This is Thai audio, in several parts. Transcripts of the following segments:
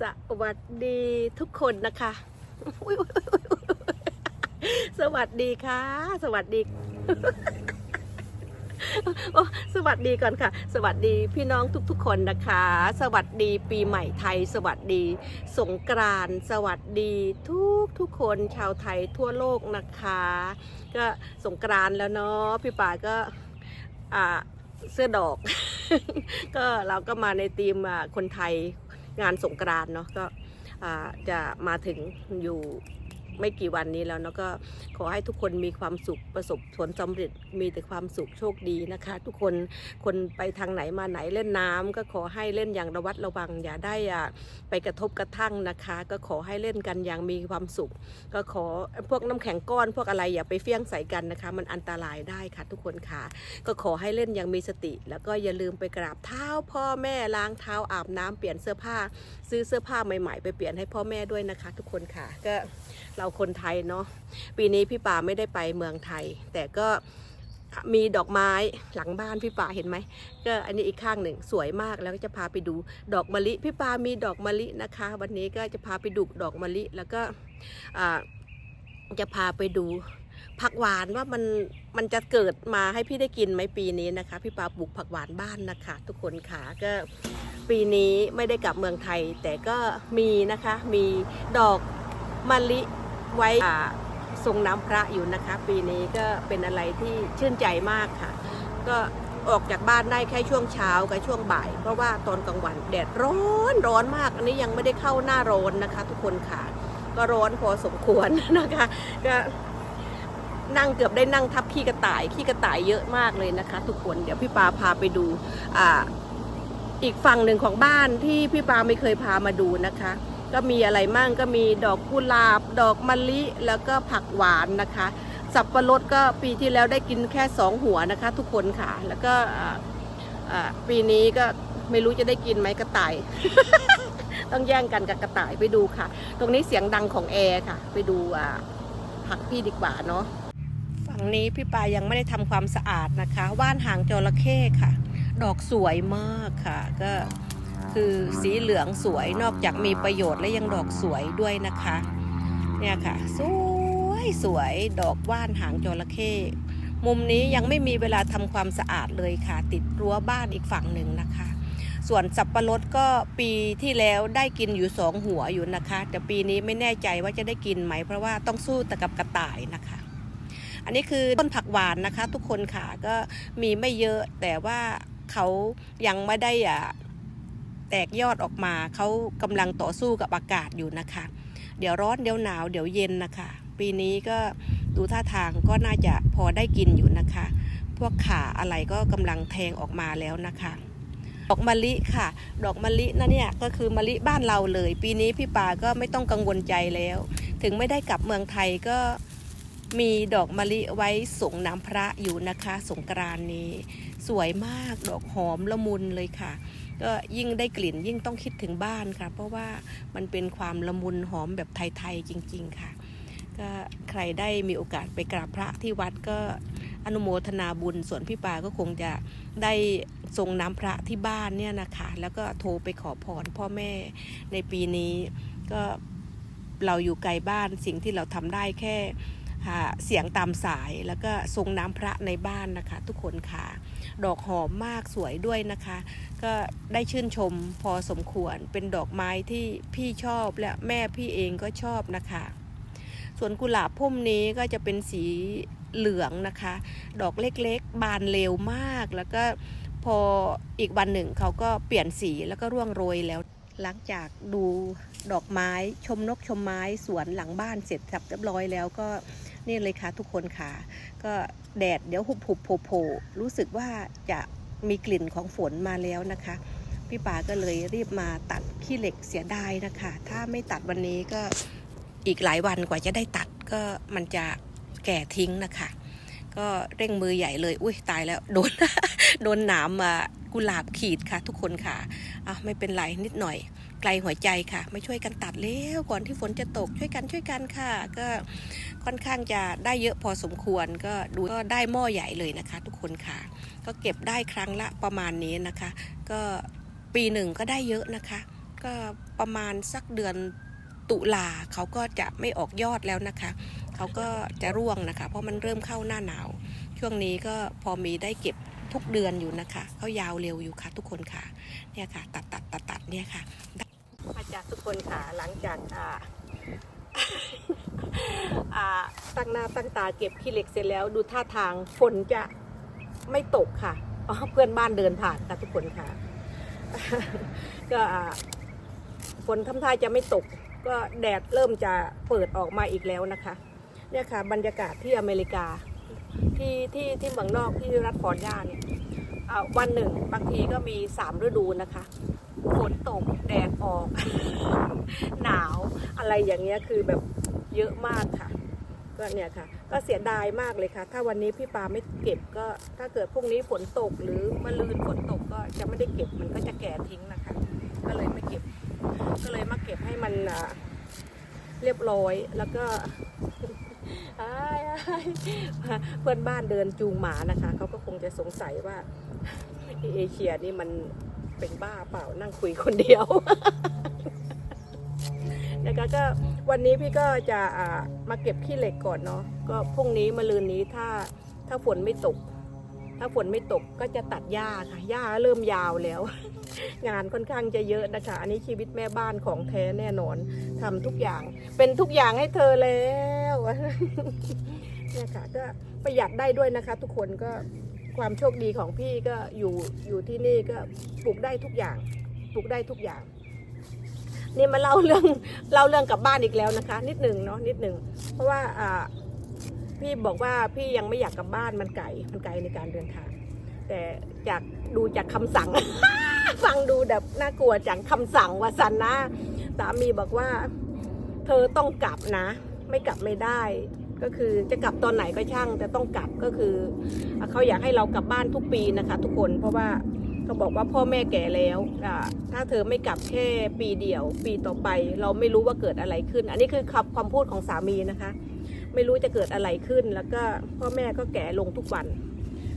สวัสดีทุกคนนะคะ สวัสดีค่ะ สวัสดีโอ้สวัสดีก่อนค่ะ สวัสดีพี่น้องทุกๆคนนะคะ สวัสดีปีใหม่ไทย สวัสดี สงกรานต์สวัสดีทุกทุกๆคนชาวไทยทั่วโลกนะคะ ก็สงกรานต์แล้วเนาะพี่ป่าก็เสื้อดอก ก็เราก็มาในทีมคนไทย งานสงกรานต์เนาะก็จะมาถึงอยู่ ไม่กี่วันนี้แล้วเนาะก็ขอให้ทุกคนมีความสุขประสบผลสำเร็จมีแต่ความสุขโชคดีนะคะ ทุกคนคนไปทางไหนมาไหนเล่นน้ำก็ขอให้เล่นอย่างระวัดระวัง อย่าได้อ่าไปกระทบกระทั่งนะคะ ก็ขอให้เล่นกันอย่างมีความสุข ก็ขอพวกน้ำแข็งก้อน พวกอะไรอย่าไปเฟี้ยงใส่กันนะคะ มันอันตรายได้ค่ะ ทุกคนค่ะ ก็ขอให้เล่นอย่างมีสติ แล้วก็อย่าลืมไปกราบเท้าพ่อแม่ล้างเท้าอาบน้ำเปลี่ยนเสื้อผ้า ซื้อเสื้อผ้าใหม่ๆ ไปเปลี่ยนให้พ่อแม่ด้วยนะคะ ทุกคนค่ะก็เราคนไทยเนาะปีนี้พี่ป่าไม่ได้ไปเมืองไทย แต่ก็มีดอกไม้หลังบ้านพี่ป่าเห็นไหมก็อันนี้อีกข้างหนึ่งสวยมากแล้วก็จะพาไปดูดอกมะลิพี่ป่ามีดอกมะลินะคะ วันนี้ก็จะพาไปดูดอกมะลิแล้วก็จะพาไปดูผักหวานว่ามันมันจะเกิดมาให้พี่ได้กินไหมปีนี้นะคะ พี่ปาปลูกผักหวานบ้านนะคะ ทุกคนค่ะก็ปีนี้ไม่ได้กลับเมืองไทย แต่ก็มีนะคะมีดอกมะลิ ไว้ทรงน้ำพระอยู่นะคะ ปีนี้ก็เป็นอะไรที่ชื่นใจมากค่ะ ก็ออกจากบ้านได้แค่ช่วงเช้ากับช่วงบ่าย เพราะว่าตอนกลางวันแดดร้อนร้อนมาก อันนี้ยังไม่ได้เข้าหน้าร้อนนะคะ ทุกคนค่ะ ก็ร้อนพอสมควรนะคะ ก็นั่งเกือบได้นั่งทับขี้กระต่ายขี้กระต่ายเยอะมากเลยนะคะ ทุกคนเดี๋ยวพี่ปาพาไปดูออีกฝั่งหนึ่งของบ้านที่พี่ปาไม่เคยพามาดูนะคะ ก็มีอะไรมั่งก็มีดอกกุหลาบ ดอกมะลิแล้วก็ผักหวานนะคะ สับปะรดก็ปีที่แล้วได้กินแค่สองหัวนะคะ ทุกคนค่ะ แล้วก็ปีนี้ก็ไม่รู้จะได้กินไหมกระต่าย ต้องแย่งกันกับกระต่ายไปดูค่ะ ตรงนี้เสียงดังของแอร์ค่ะ ไปดูผักพี่ดีกว่าเนาะฝั่งนี้พี่ปายังไม่ได้ทำความสะอาดนะคะ ว่านหางจระเข้ค่ะ ดอกสวยมากค่ะ ก็ คือสีเหลืองสวยนอกจากมีประโยชน์และยังดอกสวยด้วยนะคะ เนี่ยค่ะ สวยสวยดอกว่านหางจระเข้มุมนี้ยังไม่มีเวลาทำความสะอาดเลยค่ะ ติดรั้วบ้านอีกฝั่งหนึ่งนะคะ ส่วนสับปะรดก็ปีที่แล้วได้กินอยู่สองหัวอยู่นะคะ แต่ปีนี้ไม่แน่ใจว่าจะได้กินไหม เพราะว่าต้องสู้ต่กับกระต่ายนะคะ อันนี้คือต้นผักหวานนะคะ ทุกคนค่ะก็มีไม่เยอะแต่ว่าเขายังไม่ได้อะ แตกยอดออกมาเขากำลังต่อสู้กับอากาศอยู่นะคะ เดี๋ยวร้อนเดี๋ยวหนาวเดี๋ยวเย็นนะคะ ปีนี้ก็ดูท่าทางก็น่าจะพอได้กินอยู่นะคะ พวกขาอะไรก็กำลังแทงออกมาแล้วนะคะ ดอกมะลิค่ะ ดอกมะลินะเนี่ยก็คือมะลิบ้านเราเลย ปีนี้พี่ปาก็ไม่ต้องกังวลใจแล้ว ถึงไม่ได้กลับเมืองไทยก็มีดอกมะลิไว้ส่งน้ำพระอยู่นะคะ สงกรานนี้ สวยมากดอกหอมละมุนเลยค่ะ ก็ยิ่งได้กลิ่นยิ่งต้องคิดถึงบ้านค่ะ เพราะว่ามันเป็นความละมุนหอมแบบไทยๆจริง ๆ ค่ะ ก็ใครได้มีโอกาสไปกราบพระที่วัดก็อนุโมทนาบุญส่วนพี่ปาก็คงจะได้ทรงน้ำพระที่บ้านเนี่ยนะคะ แล้วก็โทรไปขอพรพ่อแม่ในปีนี้ก็เราอยู่ไกลบ้านสิ่งที่เราทำได้แค่ เสียงตามสายแล้วก็ทรงน้ำพระในบ้านนะคะ ทุกคนค่ะ ดอกหอมมากสวยด้วยนะคะ ก็ได้ชื่นชมพอสมควรเป็นดอกไม้ที่พี่ชอบและแม่พี่เองก็ชอบนะคะ ส่วนกุหลาบพุ่มนี้ก็จะเป็นสีเหลืองนะคะ ดอกเล็กๆ บานเร็วมากแล้วก็พออีกวันหนึ่งเขาก็เปลี่ยนสีแล้วก็ร่วงโรยแล้วหลังจากดูดอกไม้ชมนกชมไม้สวนหลังบ้านเสร็จสับเรียบร้อยแล้วก็ นี่เลยค่ะทุกคนค่ะ ก็แดดเดี๋ยวหุบหุบโผล่โผล่รู้สึกว่าจะมีกลิ่นของฝนมาแล้วนะคะ พี่ป๋าก็เลยรีบมาตัดขี้เหล็กเสียดายนะคะ ถ้าไม่ตัดวันนี้ก็อีกหลายวันกว่าจะได้ตัดก็มันจะแก่ทิ้งนะคะ ก็เร่งมือใหญ่เลย อุ้ยตายแล้วโดนโดนหนามมากุหลาบขีดค่ะ ทุกคนค่ะอะไม่เป็นไรนิดหน่อย กลหัวใจค่ะไม่ช่วยกันตัดแล้วก่อนที่ฝนจะตกช่วยกันช่วยกันค่ะ ก็ค่อนข้างจะได้เยอะพอสมควรก็ดูก็ได้หม้อใหญ่เลยนะคะ ทุกคนค่ะ ก็เก็บได้ครั้งละประมาณนี้นะคะ ก็ปีหนึ่งก็ได้เยอะนะคะ ก็ประมาณสักเดือนตุลาเขาก็จะไม่ออกยอดแล้วนะคะ เขาก็จะร่วงนะคะ เพราะมันเริ่มเข้าหน้าหนาว ช่วงนี้ก็พอมีได้เก็บทุกเดือนอยู่นะคะ เขายาวเร็วอยู่ค่ะ ทุกคนค่ะ เนี่ยค่ะ ตัดตัดตัดตัดเนี่ยค่ะ อาจารย์ทุกคนค่ะหลังจากอ่าอ่าตั้งหน้าตั้งตาเก็บขี้เหล็กเสร็จแล้ว ดูท่าทางฝนจะไม่ตกค่ะอ๋อเพื่อนบ้านเดินผ่านค่ะทุกคนค่ะ ก็อ่าฝนทำท่าจะไม่ตก ก็แดดเริ่มจะเปิดออกมาอีกแล้วนะคะ เนี่ยค่ะ บรรยากาศที่อเมริกาที่ที่ที่เมืองนอกที่รัฐฟลอริดาเนี่ยวันหนึ่งบางทีก็มีสามฤดูนะคะ ฝนตกแดดออก หนาวอะไรอย่างเงี้ยคือแบบเยอะมากค่ะ ก็เนี่ยค่ะ ก็เสียดายมากเลยค่ะ ถ้าวันนี้พี่ปาไม่เก็บก็ถ้าเกิดพรุ่งนี้ฝนตกหรือมะรืนฝนตกก็จะไม่ได้เก็บมันก็จะแก่ทิ้งนะคะ ก็เลยไม่เก็บ ก็เลยมาเก็บให้มันเรียบร้อยแล้วก็เพื่อนบ้านเดินจูงหมานะคะ เขาก็คงจะสงสัยว่าเอเชียนี่มัน เป็นบ้าเปล่านั่งคุยคนเดียว นะคะก็วันนี้พี่ก็จะมาเก็บขี้เหล็กก่อนเนาะก็พรุ่งนี้มะรืนนี้ถ้าถ้าฝนไม่ตก ถ้าฝนไม่ตกก็จะตัดหญ้าค่ะหญ้าเริ่มยาวแล้ว งานค่อนข้างจะเยอะนะคะ อันนี้ชีวิตแม่บ้านของแท้แน่นอนทำทุกอย่าง เป็นทุกอย่างให้เธอแล้วเนี่ยค่ะก็ประหยัดได้ด้วยนะคะ ทุกคนก็ ความโชคดีของพี่ก็อยู่อยู่ที่นี่ก็ปลูกได้ทุกอย่างปลูกได้ทุกอย่าง นี่มาเล่าเรื่องเล่าเรื่องกลับบ้านอีกแล้วนะคะ นิดหนึ่งเนาะนิดหนึ่งเพราะว่าอ่าพี่บอกว่าพี่ยังไม่อยากกลับบ้านมันไกลมันไกลในการเดินทาง แต่จากดูจากคำสั่ง ฟังดูแบบน่ากลัวจังคำสั่งว่าสันนะสามีบอกว่า เธอต้องกลับนะ ไม่กลับไม่ได้ ก็คือจะกลับตอนไหนก็ช่างแต่ต้องกลับก็คือเขาอยากให้เรากลับบ้านทุกปีนะคะ ทุกคนเพราะว่าเขาบอกว่าพ่อแม่แก่แล้วถ้าเธอไม่กลับแค่ปีเดียว ปีต่อไป เราไม่รู้ว่าเกิดอะไรขึ้น อันนี้คือคำความพูดของสามีนะคะ ไม่รู้จะเกิดอะไรขึ้น แล้วก็พ่อแม่ก็แก่ลงทุกวัน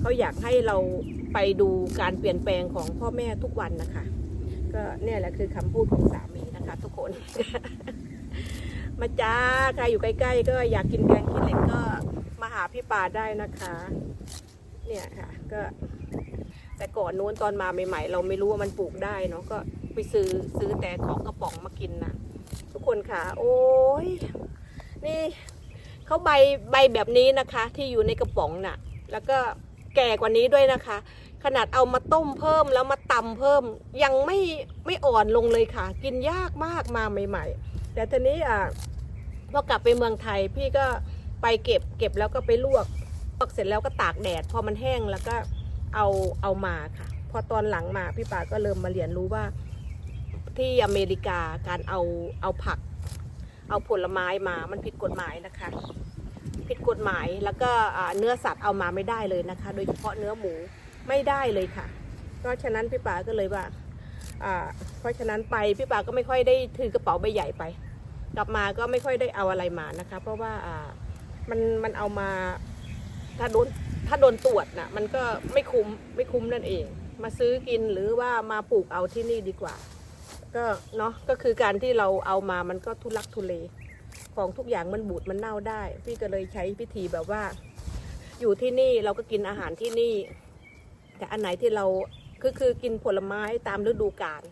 เขาอยากให้เราไปดูการเปลี่ยนแปลงของพ่อแม่ทุกวันนะคะ ก็เนี่ยแหละคือคำพูดของสามีนะคะ ทุกคน มาจ้าใครอยู่ใกล้ ๆ ก็อยากกินแกงขี้เหล็กก็มาหาพี่ปาได้นะคะ เนี่ยค่ะ ก็ แต่ก่อนนู้นตอนมาใหม่ๆ เราไม่รู้ว่ามันปลูกได้เนาะก็ไปซื้อซื้อแต่ของกระป๋องมากินนะทุกคนค่ะ โอ้ยนี่เขาใบใบแบบนี้นะคะ ที่อยู่ในกระป๋องน่ะ แล้วก็แก่กว่านี้ด้วยนะคะ ขนาดเอามาต้มเพิ่มแล้วมาตำเพิ่ม ยังไม่ไม่อ่อนลงเลยค่ะ กินยากมากมาใหม่ ๆ แต่ทีนี้อะ พอกลับไปเมืองไทยพี่ก็ไปเก็บเก็บแล้วก็ไปลวกลวกเสร็จแล้วก็ตากแดด พอมันแห้งแล้วก็เอาเอามาค่ะ พอตอนหลังมาพี่ปาก็เริ่มมาเรียนรู้ว่า ที่อเมริกาการเอาเอาผัก เอาผลไม้มามันผิดกฎหมายนะคะ ผิดกฎหมายแล้วก็เนื้อสัตว์เอามาไม่ได้เลยนะคะ โดยเฉพาะเนื้อหมูไม่ได้เลยค่ะ เพราะฉะนั้นพี่ปาก็เลยว่าเพราะฉะนั้นไปพี่ปาก็ไม่ค่อยได้ถือกระเป๋าใบใหญ่ไป กลับมาก็ไม่ค่อยได้เอาอะไรมานะคะ เพราะว่าอ่ามันมันเอามาถ้าโดนถ้าโดนตรวจนะมันก็ไม่คุ้มไม่คุ้มนั่นเอง มาซื้อกินหรือว่ามาปลูกเอาที่นี่ดีกว่า ก็เนาะก็คือการที่เราเอามามันก็ทุลักทุเลของทุกอย่างมันบูดมันเน่าได้ พี่ก็เลยใช้พิธีแบบว่า อยู่ที่นี่เราก็กินอาหารที่นี่ แต่อันไหนที่เราคือคือกินผลไม้ตามฤดูกาล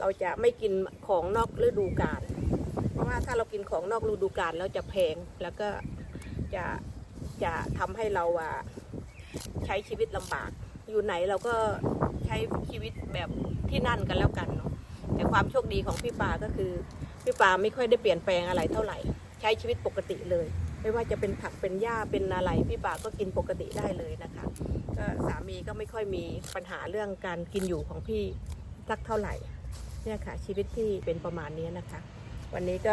เราจะไม่กินของนอกฤดูกาล ว่าถ้าเรากินของนอกฤดูกาลแล้วจะแพงแล้วก็จะจะทำให้เราอะใช้ชีวิตลำบาก อยู่ไหนเราก็ใช้ชีวิตแบบที่นั่นกันแล้วกันเนาะแต่ความโชคดีของพี่ปาก็คือพี่ปาไม่ค่อยได้เปลี่ยนแปลงอะไรเท่าไหร่ ใช้ชีวิตปกติเลย ไม่ว่าจะเป็นผักเป็นหญ้าเป็นอะไร พี่ปาก็กินปกติได้เลยนะคะก็สามีก็ไม่ค่อยมีปัญหาเรื่องการกินอยู่ของพี่สักเท่าไหร่เนี่ยค่ะชีวิตพี่เป็นประมาณนี้นะคะ วันนี้ก็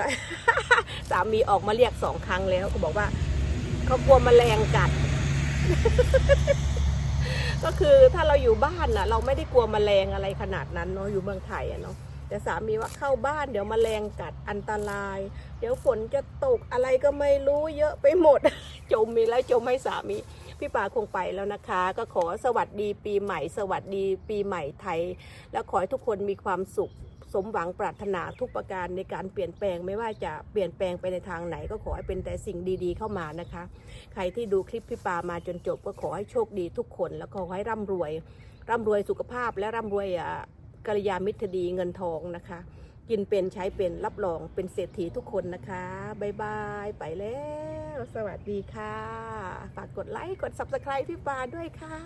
สามีออกมาเรียกสองครั้งแล้วก็บอกว่าเขากลัวแมลงกัด ก็คือถ้าเราอยู่บ้านน่ะ เราไม่ได้กลัวแมลงอะไรขนาดนั้นเนาะอยู่เมืองไทยอะเนาะแต่สามีว่าเข้าบ้านเดี๋ยวแมลงกัดอันตราย เดี๋ยวฝนจะตกอะไรก็ไม่รู้เยอะไปหมด จมมีแล้วจมให้สามีพี่ปาคงไปแล้วนะคะ ก็ขอสวัสดีปีใหม่ สวัสดีปีใหม่ไทย แล้วขอให้ทุกคนมีความสุข สมหวังปรารถนาทุกประการในการเปลี่ยนแปลงไม่ว่าจะเปลี่ยนแปลงไปในทางไหนก็ขอให้เป็นแต่สิ่งดีๆเข้ามานะคะ ใครที่ดูคลิปพี่ปามาจนจบก็ขอให้โชคดีทุกคน แล้วก็ขอให้ร่ำรวย ร่ำรวยสุขภาพและร่ำรวยอะกัลยาณมิตรดีเงินทองนะคะ กินเป็นใช้เป็นรับรองเป็นเศรษฐีทุกคนนะคะบายบายไปแล้ว สวัสดีค่ะ ฝากกดไลค์กด subscribe พี่ปาด้วยค่ะ